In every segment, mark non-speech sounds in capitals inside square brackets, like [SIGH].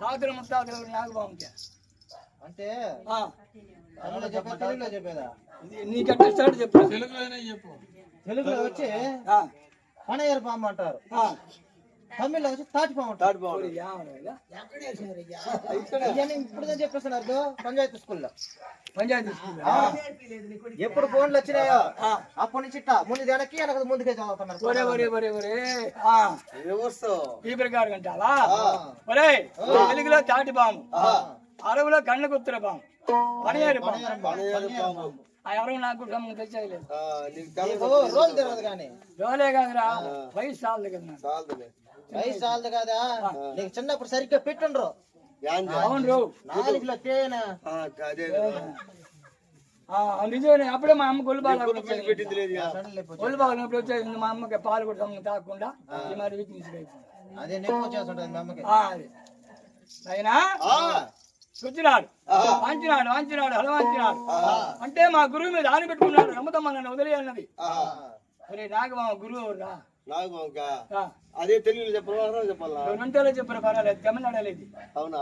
తాతల ముత్తాతలు అంటే చెప్పే చెప్పేదా? నీకంటే స్టార్ట్ చెప్పు. తెలుగులో వచ్చి ఆ, పనయ్యర్ పాము అంటారు. ఆ. తమిళ్ళో వచ్చి తాటి పాము తాటి. ఇవన్నీ ఇప్పుడు చెప్తున్నారు పంచాయతీ స్కూల్లో. పంచాయతీ. ఎప్పుడు ఫోన్లు వచ్చినాయో. అప్పటి నుంచి ముందు వెనక్కి వెనక ముందుకే చదువుతున్నారు. తెలుగులో తాటి బాము ఆ. అరవులో కళ్ళ కుత్తర బాము పనియారు పాము. పాము. ఆ ఎవరు నాకు సంబంధం తెచ్చేయలేదు రోలే కాదురా. వయసు చాలదు కదా. వయసు చాలదు కదా నీకు చిన్నప్పుడు సరిగ్గా పెట్టుండ్రు నాలుగులో తేనె? ఆ, అదే కదా. ఆ, నిజమే అప్పుడే మా అమ్మ పోయి. గొల్లుబాలు అప్పుడు వచ్చేది మా అమ్మకి పాలు కూడా తాగకుండా ఈ మరి వీక్నెస్ అదే అయినా? వాంచినాడు హల వాంచినాడు అంటే మా గురువు మీద ఆని పెట్టుకున్నాడు. నమ్ముతామా నన్ను? వదిలేయన్నది. అరే నాకు మా గురువు రా నాకు బాగుంది. ఆ, అదే తెలుగులో చెప్పాలా చెప్పాలా రెండేళ్ళే చెప్పిన పర్వాలేదు తమిళనాడు లేదు అవునా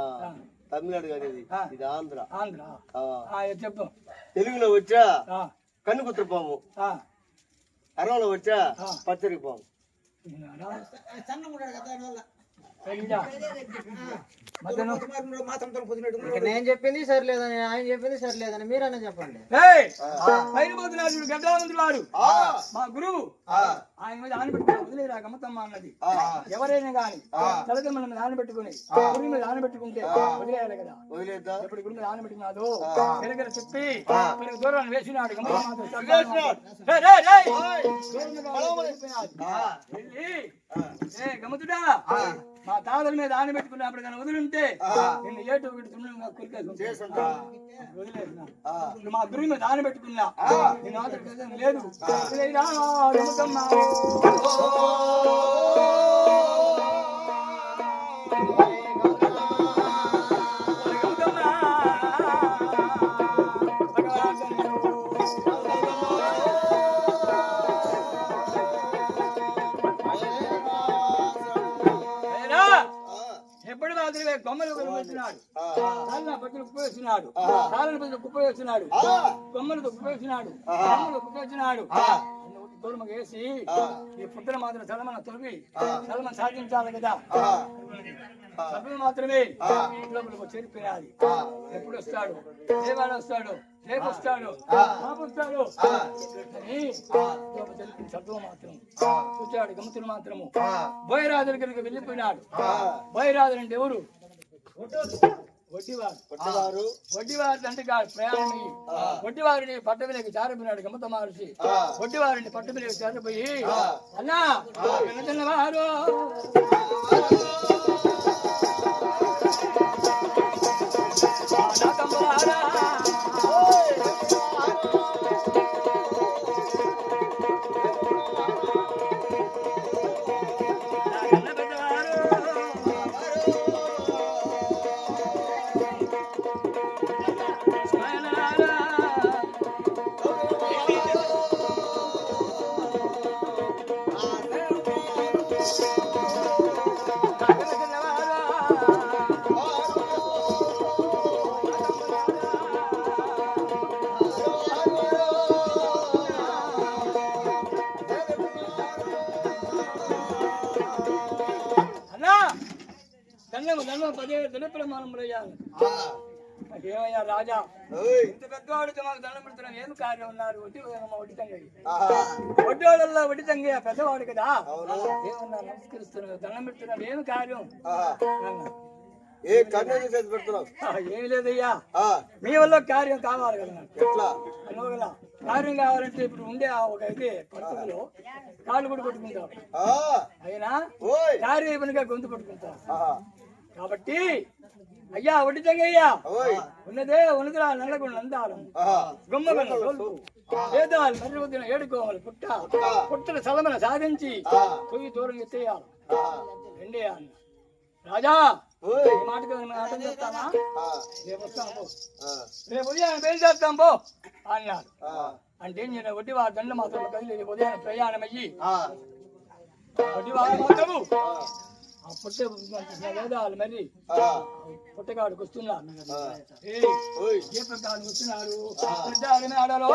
తమిళనాడు కాదు ఇది ఆ. ఇది ఆంధ్ర ఆంధ్ర ఆ. ఆ, ఇది చెప్పు తెలుగులో వచ్చా ఆ, కన్ను కుత్ర పాము ఆ, అరవలో వచ్చా ఆ. పచ్చడి నేను చెప్పింది సరిలేదని ఆయన చెప్పింది సరిలేదని మీరన్నా చెప్పండి. ఆ. మా గురువు ఆ. ఆయన మీద ఆనబెట్టుకుని వదిలేరా గమ్మతమ్మ అన్నది. ఆ. ఎవరైనా గాని తలదమ్మల మీద ఆనబెట్టుకుని గురి మీద ఆనబెట్టుకుంటే వదిలేయాలి కదా. ఎప్పుడు గురి మీద ఆనబెట్టుకున్నాదో వెనకల చెప్పి దూరాన్ని వేసినాడు గమ్మతమ్మ గమ్మతుడా? మా తాతల మీద ఆనబెట్టుకున్నప్పుడు కానీ వదిలింటే నిన్ను ఏటు ఒకటి వదిలేసిన. ఆ. ఇప్పుడు మా గురువు మీద ఆనబెట్టుకున్నా నేను కదా లేదు. వదిలేయరా, ఎప్పుడు మాత్రమే కొమ్మలు వచ్చినాడు కాళ్ళ పట్టులు కుప్ప వేసినాడు. కాళ్ళ పట్టులు కుప్ప వేసినాడు. కొమ్మలతో కుప్ప వేసినాడు. కొమ్మలు కుప్ప తోడుమగ వేసి ఈ పుట్టలు మాత్రం చలమన తొలిపి చలమన సాధించాలి కదా. సభ్యులు మాత్రమే లోపలికి చేరిపోయాలి. ఎప్పుడు వస్తాడు? దేవాడు వస్తాడు? రేపు వస్తాడు? వస్తాడు? సభ్యులు మాత్రం చూచాడు గమతులు మాత్రము. బోయరాజు దగ్గరికి వెళ్ళిపోయినాడు. బోయరాజు అంటే ఎవరు? వడ్డీవారు. వడ్డీవారి. అంటే కాదు ప్రయాణమయ్యి వడ్డీవారిని పట్టమిలోకి జారిపోయినాడు గమత మహర్షి. వడ్డీవారిని పట్టమిలోకి జారిపోయి అన్నా వినతిన్నవారు దినప్రమాణములు అయ్యాను ఏమయ్యా రాజా. ఇంత పెద్దవాడితో మాకు దండం పెడుతున్నాం ఏం కార్యం ఉన్నారు. తంగయ్య పెద్దవాడు కదా. ఏమన్నా నమస్కరిస్తున్నావు? దండం పెడుతున్నాడు ఏమి కార్యం. ఏ చేసి పెడుతున్నావు? ఏమీ లేదయ్యా. మీ వల్ల కార్యం కావాలి కదా ఎట్లా? కార్యం కావాలంటే ఇప్పుడు ఉండే ఒక అయితే పరిస్థితిలో కాళ్ళు కూడా కొట్టుకుంటావు ఆ. అయినా కార్యం ఇవ్వనుగా గొంతు పట్టుకుంటావు. ఆహా. కాబట్టి అయ్యా వడ్డీ తంగయ్యా. ఉన్నదే ఉన్నదిరా నల్లగుండ. గుమ్మగన్న తోలు వేదాలు మర్రి ఏడుకోవాలి పుట్ట. పుట్టల సలమన సాధించి పొయ్యి దూరం ఎత్తేయాలి. రెండే అన్న. రాజా మాటకి అర్థం ఆ. రేపు పో. రేపు ఉదయం బయలుదేరుతాం పో అన్నాడు. ఆ. అంటే నేను వడ్డీ వారి దండ్రులు మాత్రం కదిలి ఉదయం ప్రయాణమయ్యి. ఆ, వడ్డీ వారు మాత్రము పుట్ట వేదాలు మరి? పుట్టగాడికి ఓయ్. ఏ ప్రకారం వస్తున్నారు పెద్దారి మేడలో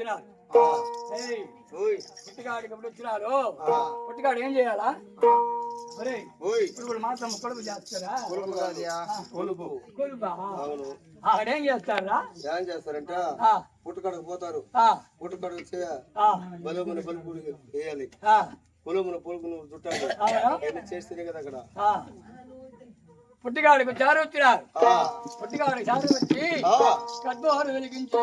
వచ్చినారు. పుట్టగాడికి ఎప్పుడు వచ్చినారు. పుట్టగాడు ఏం చేయాలా? ఒరే ఓయ్. ఇప్పుడు మాత్రం కొడుకు చేస్తారా కొలుపు కొలుపు ఆడేం చేస్తారా ఏం చేస్తారంట పుట్టకడకు పోతారు. పుట్టకడ వచ్చి బలమున వేయాలి. ఆ, పొలమున పొలుకును చుట్టాలి. చేస్తేనే కదా అక్కడ. పుట్టిగాడికి చారు వచ్చినారు పుట్టిగాడికి చారు వచ్చి కద్వారు వెలిగించే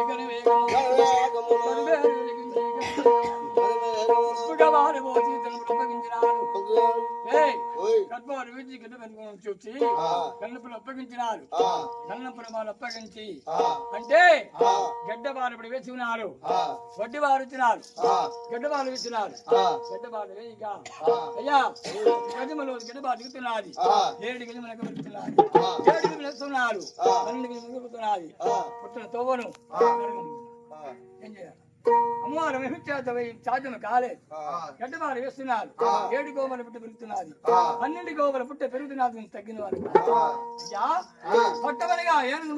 అప్పగించినారు చూచి కన్నుపులు అప్పగించినారు కన్నపులు వాళ్ళు అప్పగించి అంటే ఆ, గడ్డబారు ఇప్పుడు వేసి ఉన్నారు వడ్డీ వారు ఇచ్చినారు ఆ, గడ్డబారు ఇచ్చినారు ఆ, గడ్డబారు వేయిక. అయ్యా గజములు గడ్డబారు దిగుతున్నది ఆ. ఏడు గజములు. ఏడు గజములు ఎత్తున్నారు ఆ. పన్నెండు గజములు. పుట్టిన తోవను ఏం చేయాలి అమ్మవారు విహించేత సాధ్యం కాలేదు. ఆ, గడ్డబారు వేస్తున్నారు. ఏడు గోమల పుట్ట పెరుగుతున్నది. పన్నెండు గోమల పుట్ట పెరుగుతున్నది తగ్గిన వారు. పట్టమనిగా ఏనుగు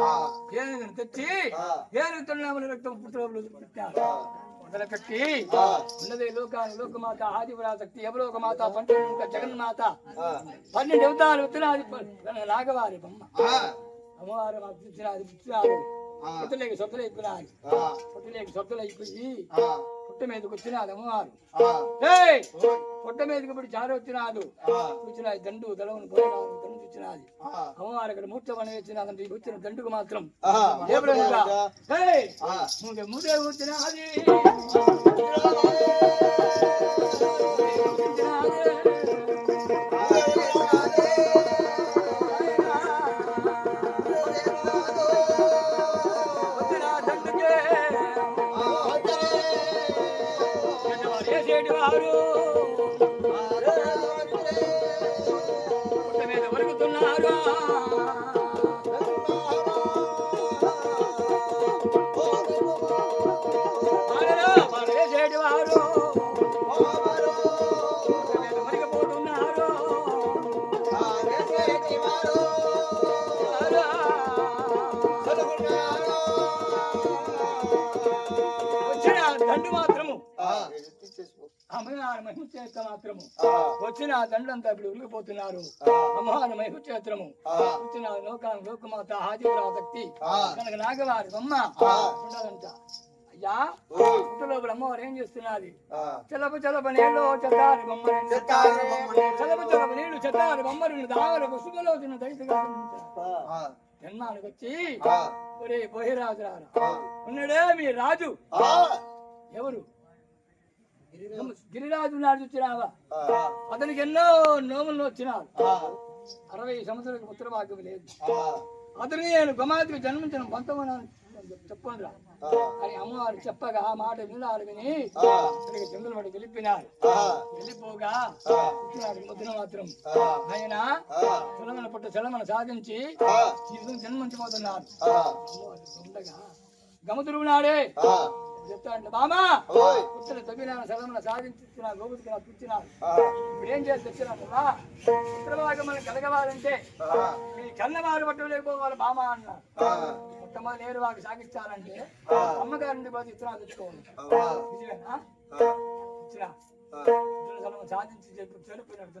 ఆ, ఏనుగును తెచ్చి. ఏనుగు తొన్నామల రక్తం పుట్టిన పెట్టారు మొదలుపెట్టి. ఉన్నదే లోకాలు లోకమాత ఆదిపరాశక్తి ఎవలోకమాత పంచముఖ జగన్మాత. పన్నెండు అవతారాలు ఉత్తరాది నాగవారి బొమ్మ. అమ్మవారు మాకు. పుట్టలేక సొత్తలు అయిపోయినాయి ఆ, పుట్టలేక సొత్తలు అయిపోయి పుట్ట మీదకి ఆ, ఏయ్! పుట్ట మీదకి ఇప్పుడు చారు. కూర్చున్నది దండు దళవను పోయినాడు దండు చూచినది ఆ. అమ్మవారు వచ్చినదంటే ఈ వచ్చిన దండుకు మాత్రం. ముందే ముందే మాత్రము అమ్మవారి మహిమ చేత మాత్రము. వచ్చిన దండంతా ఇప్పుడు ఉరిగిపోతున్నారు. అమ్మవారి మహిమ చేత్రము వచ్చిన లోకాను లోకమాత ఆదిపరాశక్తి కనుక నాగవారి బొమ్మ ఉండదంట అయ్యా లోపల అమ్మవారు ఏం చేస్తున్నది చలప చలప నీళ్ళు చెత్తారి బొమ్మని. చలప చలప నీళ్ళు చెత్తారి బొమ్మని. దావర పుష్పలో తిన్న దైతగా జన్మానికి వచ్చి ఒరే బహిరాజు రారా ఉన్నాడే మీ రాజు. ఎవరు? గిరిరాజు. నాడు వచ్చినావా అతనికి ఎన్నో నోములు వచ్చినాడు అరవై సంవత్సరాలకు పుత్ర భాగ్యం లేదు అతను నేను గమాతికి జన్మించిన పంతొమ్మిది చెప్పండి అని అమ్మవారు చెప్పగా ఆ మాట వినాలి విని ఇక్కడికి జంగుల పడి వెళ్ళిపోగా పుట్టినాడు ముద్దున మాత్రం. ఆయన చలమన పుట్ట చలమన సాధించి జన్మించబోతున్నారు. అమ్మవారు ఉండగా గమతురునాడే చెప్తాడు బామా పుట్టిన తగ్గిన చలమన సాధించిన గోపుకి నాకు ఇచ్చినారు ఇప్పుడు ఏం చేసి తెచ్చినా పుత్ర భాగం మనం కలగవాలంటే మీ కన్నవారు పట్టు లేకపోవాలి బామా అన్నారు మొట్టమొదటి నేరు వాకి సాగిస్తారంటే అమ్మగారిని పోతే ఇతరా తెచ్చుకోవాలి నిజమేనా. ఇతరులను సాధించి చెప్పి చెడిపోయినట్టు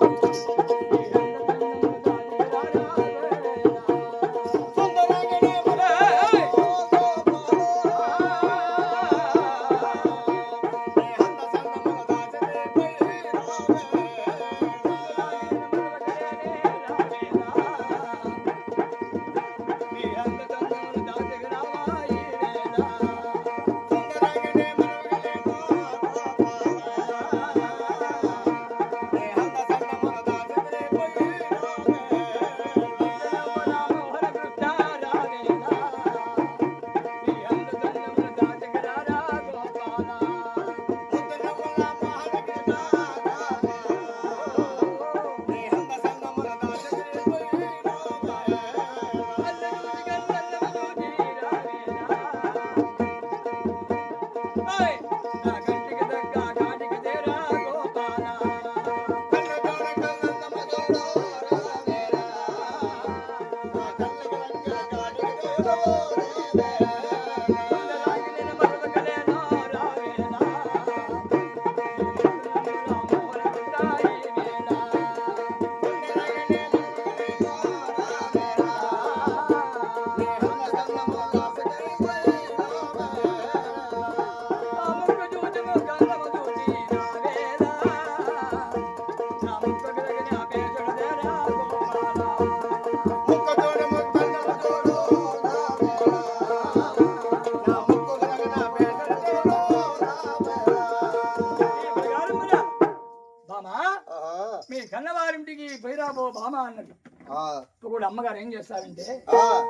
అమ్మగారు ఏం చేస్తారంటే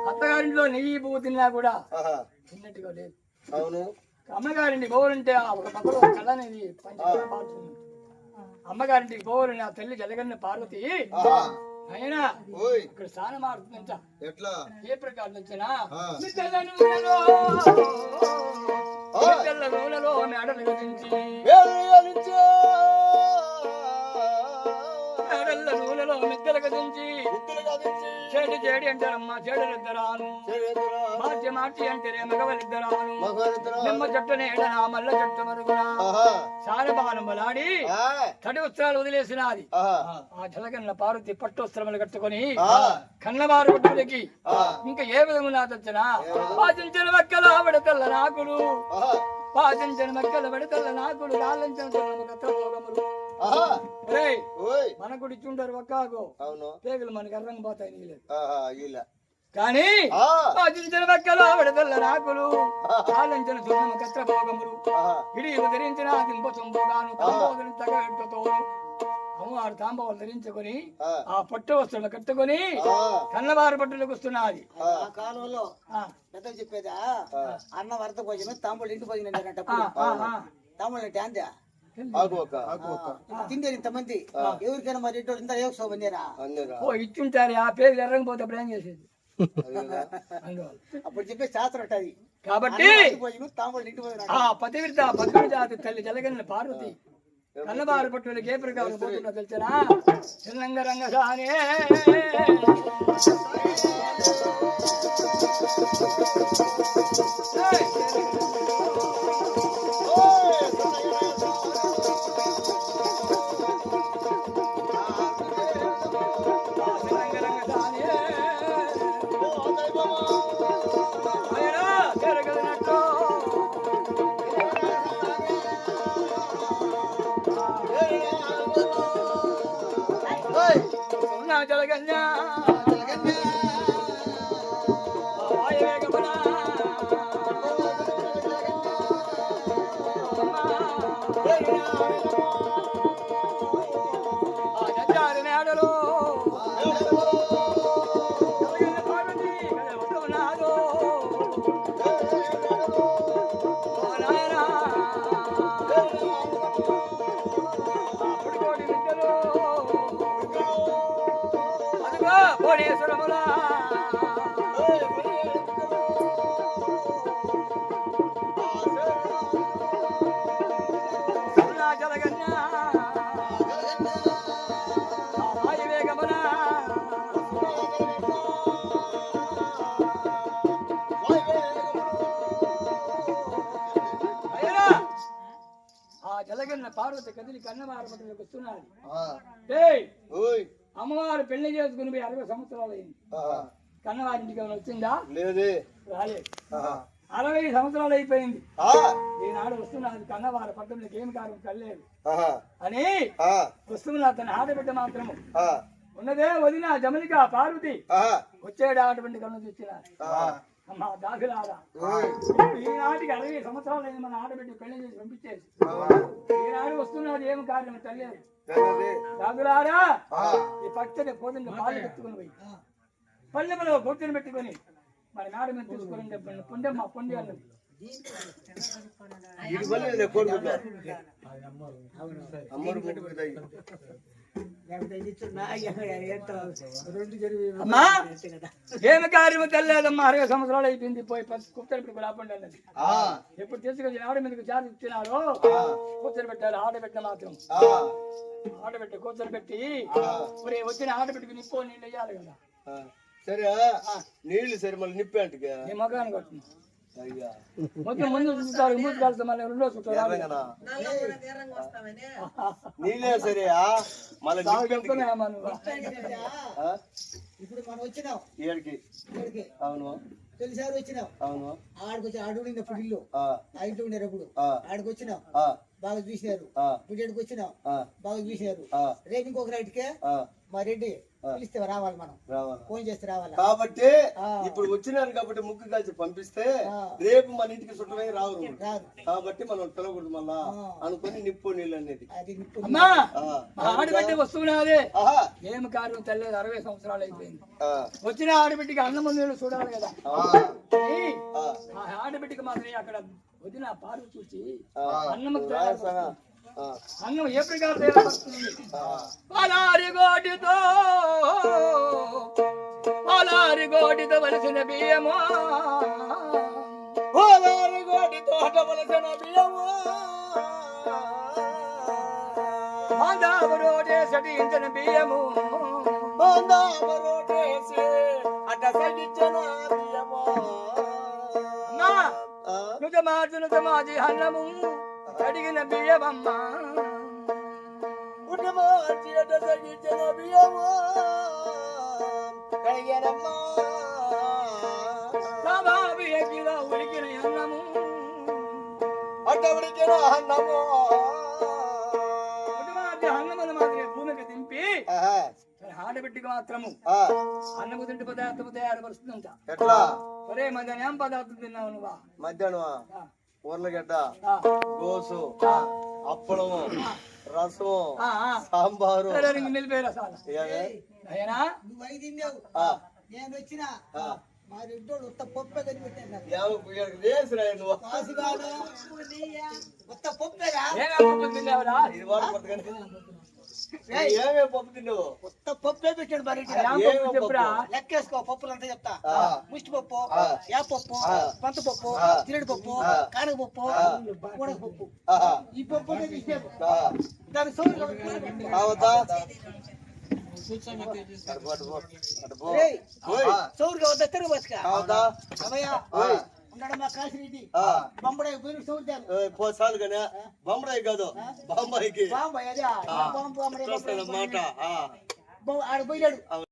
అత్తగారింట్లో నెయ్యి పువ్వు తిన్నా కూడా తిన్నట్టుగా లేదు. అవును. అమ్మగారింటి బోవులుంటే ఆ ఒక పక్కలో ఒక కళ అనేది అమ్మగారింటికి బోవులు ఆ తల్లి జలగన్న పార్వతి అయినా ఇక్కడ స్నానం ఆడుతుందంట ఎట్లా? ఏ ప్రకారం వచ్చినా నూనెలో మెడలు గదించి వెలుగలిచే. మెడల నూనెలో మిద్దెలు కదిలించి చెడు చెడి అంటారమ్మా చెడులిద్దరాను. మార్చి మార్చి అంటేనే మగవలిద్దరాను. నిమ్మ చెట్టు నీడన మల్ల చెట్టు మరుగున? ఆహా, సారబాణం బలాడి తడి వస్త్రాలు వదిలేసినది. ఆ జలగన్న పార్వతి పట్టు వస్త్రములు కట్టుకొని కన్నవారు గుడ్డులకి ఇంకా ఏ విధంగా తెచ్చినా మక్కల ఆవిడ తెల్ల నాకుడు ఆహా, పాచించిన మక్కల బడితల్ల నాకుడు ఓయ్. మన గుడి చుండరు ఒక్కాగో అవును. పేగులు మనకి అర్రంగ పోతాయి నీళ్ళు కానీ ఆ, పాచించిన మక్కలు ఆవిడ తెల్ల నాకులు లాలించిన సున్నమ కత్ర భోగములు ఆహా, ఇడి ధరించిన దింప చంపుగాను తాంబోదరి తగట్టుతోను అమ్మవారు తాంబోలు ధరించుకొని ఆ, ఆ పట్టు వస్త్రాలు కట్టుకొని కన్నవారి పట్టులకు వస్తున్నది ఆ, కాలంలో పెద్ద చెప్పేదా. అన్న వరద భోజనం తాంబూలు ఇంటి భోజనం. తాంబూలు అంటే ఒక. తిందేరు ఇంతమంది. ఎవరికైనా మరి ఇంట్లో ఇంత ఏక ఇచ్చుంటారు ఆ పేరు ఎర్రకపోతే అప్పుడు ఏం చేసేది. అప్పుడు చెప్పే శాస్త్రం ఉంటుంది కాబట్టి ఆ పతివిత పద్మ జాతి తల్లి జలగన్న పార్వతి. కన్నబారు పట్టులకి ఏ ప్రకారం పోతున్నా తెలిసినా చిన్నంగ రంగసానే చిన్నంగ రంగసానే ఆయన বলা చేసుకుని పోయి అరవై సంవత్సరాలు అయింది. ఆహా, కన్నవారింటికి ఏమైనా వచ్చిందా? లేదే. రాలేదు. అరవై సంవత్సరాలు అయిపోయింది. ఈనాడు వస్తున్నది కన్నవారి పట్టణంలోకి ఏమి కారం కల్లేదు ఆహా, అని వస్తున్న అతని ఆడబిడ్డ మాత్రము. ఉన్నదే వదిన జమలిక పార్వతి. వచ్చాడు అటువంటి కన్ను ఆహా. అమ్మా దాఖలారా ఈనాటికి అరవై సంవత్సరాలు అయింది మన ఆడబిడ్డ పెళ్ళి చేసి పంపించేసి. ఈనాడు వస్తున్నది ఏమి కార్యం తెలియదు. ఆ, ఈ పచ్చని పోతుంది పాలు పెట్టుకుని పోయి పల్లెములో పొట్టుని పెట్టుకొని మరి నాడ మీద తీసుకుని పొండమ్మ పొండి అన్నది అమ్మా ఏమి కార్యము తెలియదమ్మా అరవై సంవత్సరాలు అయిపోయింది పోయి కుక్కలు ఇప్పుడు రాపండి అన్నది. ఆ, ఎప్పుడు తీసుకొచ్చి ఆడ మీదకి చార్జ్ ఇచ్చినారో కూర్చొని పెట్టారు ఆడబిడ్డ మాత్రం. ఆ, ఆడబిడ్డ కూర్చొని పెట్టి. మరి వచ్చిన ఆడబిడ్డకి నిప్పో నీళ్ళు వేయాలి కదా. సరే నీళ్ళు సరే మళ్ళీ నిప్పేంటికి నీ మగాన్ని కొట్టిన [LAUGHS] మొత్తం ముందు చూస్తారు ముందు కలిసి మళ్ళీ రెండో చుట్టారు? ఇప్పుడు మనం వచ్చినాం. అవును. తొలిసారి వచ్చినాం. అవును. ఆడికి వచ్చి ఆడు ఉన్నప్పుడు ఇల్లు. ఆ, ఇంట్లో ఉండేరు అప్పుడు ఆ, ఆడికి వచ్చినాం ఆ, బాగా చూసినారు. ఇక్కడికి వచ్చినాం ఆ, బాగా చూసినారు. ఆ, రేపు ఇంకొక రైట్కే ఆ, మా రెడ్డి పిలిస్తే రావాలి మనం. రావాలా? ఫోన్ చేస్తే రావాలా? కాబట్టి. ఇప్పుడు వచ్చినారు కాబట్టి ముగ్గు కలిసి పంపిస్తే. రేపు మన ఇంటికి చుట్టమే రావు కాబట్టి మనం పిలవకూడదు మళ్ళా. అనుకుని నిప్పు నీళ్ళు అనేది. ఆడబిడ్డ వస్తున్నదే. ఏమి కార్యం తెలియదు అరవై సంవత్సరాలు అయిపోయింది. ఆ. వచ్చిన ఆడబిడ్డకి అన్నం నీళ్ళు చూడాలి కదా. ఆడబిడ్డకి మాత్రం అక్కడ వదిన పాలు చూసి. అన్నం అన్నం ఏ ప్రకారం. పలారి గోటితో పలారి గోటితో వలసిన బియ్యము గోడి తోట వలసిన బియ్యము. మాదాపు రోటేసటి ఇంచిన బియ్యము గోదావరి రోడ్డేసి అట్ట సగించిన బియ్యము. అమ్మా ఆ. నుత మాజు నుత మాజి అన్నము కడిగిన బియ్యమమ్మ బియ్యము. కడిగారమ్మా. ఉడికిన అన్నము అట్ట ఉడికిన అన్నము. అన్నములు మాత్రమే భూమికి దింపి. ఆడబిడ్డకి మాత్రము. అన్నము పదార్థము తయారుపరుస్తుందంట ఎట్లా ఒరే మధ్యాహ్నం ఏం పదార్థం తిన్నావు నువ్వా మధ్యాహ్నం ఉర్లగడ్డ ఆ, గోసు ఆ, అప్పడము రసము. సాంబారు. నువ్వు నేను వచ్చినా. ఆ. మా రెడ్డోడు ఉత్త పప్పే కనిపెట్టాను ఉత్త పప్పేగా ఏం పప్పు తిన్నావు ఉత్త పప్పే పెట్టాడు మా రెడ్డి ఏం ఏం పప్పు చెప్పురా లెక్కేసుకో పప్పులు అంతా చెప్తా. ముష్టి పప్పు ఆ. యా పప్పు ఆ. పంత పప్పు ఆ. తిరడి పప్పు ఆ. కానగ పప్పు ఆ. కూడగ పప్పు ఆహా. ఈ పప్పు అనేది ఇచ్చారు ఆ. దాని సోలు కావద్దా? అటు పో, అటు పో, అటు పో. ఏయ్. ఓయ్. సౌరుగా వద్ద తిరుగు బతుక కావద్దా? అవయ్యా ఓయ్. ఉన్నాడు మా కాశిరెడ్డి ఆ. బొమ్మడే పోయి సౌరుతారు ఓయ్, పో చాలు కానీ బొమ్మడాయి కాదు బాంబాయికి మాట. ఆడ పోయినాడు